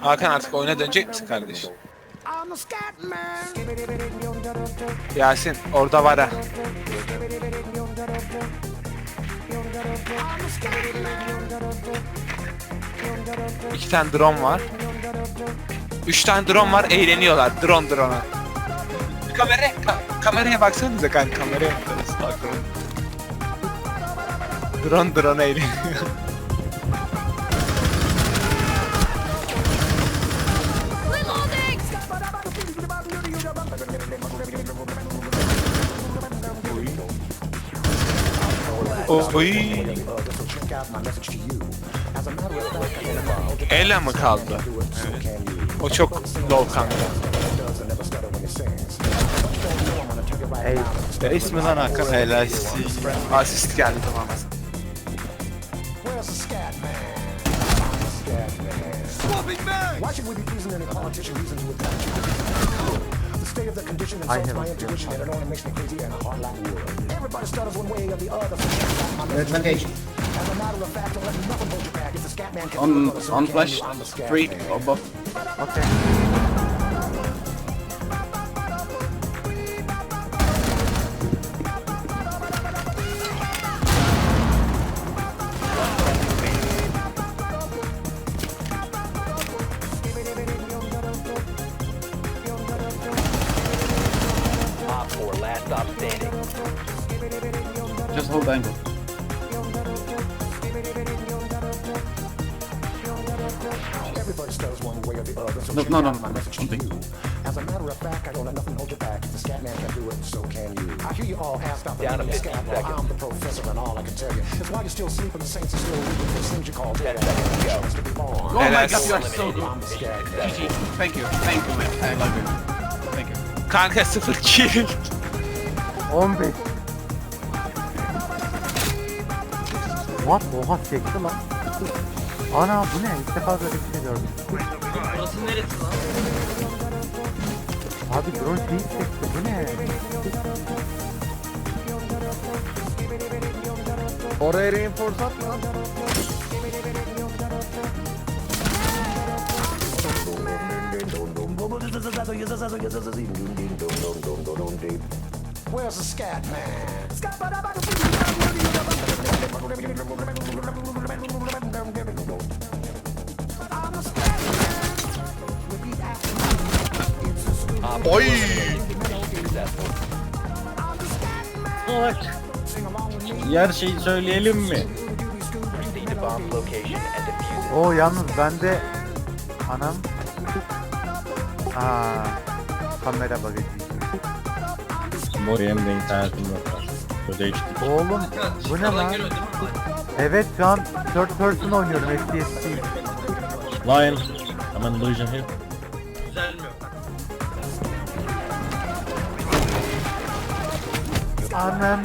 Hakan artık oyuna dönecek misin kardeşim? Yasin orada var ha. İki tane drone var. Üç tane drone var eğleniyorlar drone drone'a. Kameraya, ka- kameraya baksanıza kanka kameraya. Drone drone eğleniyor. Oy. Ela mı kaldı? O çok low kanka. Ey, Ya ismi lan Hakan helalsin. Asist geldi tamam. Why should we be pleasing any politician reason to attack you? The state of the condition I insults have my intuition and it only makes me crazy in a hard like wood. Everybody stutters one way or the other. so check out my message. As a matter of fact, don't let nothing hold you back. If the scat man can On do it, so on can flash, you. I'm the scat stop standing. Just hold angle. Everybody stutters one way or the other, so No, check no, no, no, something. you. As a matter of fact, I don't let nothing hold you back. If the scat man can do it, so can you. I hear you all asked out the Down to meaning of 15 scat. Well. I'm the professor, and all I can tell you is why you're still sleeping, the saints are still weeping for things you call dead. 10 seconds to. Chance to be born. Oh my god, you are so good. I'm the scat man. GG. Thank you. Thank you man. I love you. Thank you. Kanka sıfır kill. 15. What? Oha sekti lan. Ana bu ne? İlk defa böyle bir şey gördüm. Burası neresi lan? Abi drone şeyi sekti. Bu ne? Oraya reinforce atma. Where's the scat man? Oy. Yer şeyi söyleyelim mi? Oo yalnız bende anam Aa kamera bagajı. Mori'nin de internetim yok. Böyle içtik. Oğlum bu ne lan? Evet şu an third person oynuyorum FPS değil. Lion. I'm in illusion here. Düzelmiyor. Anam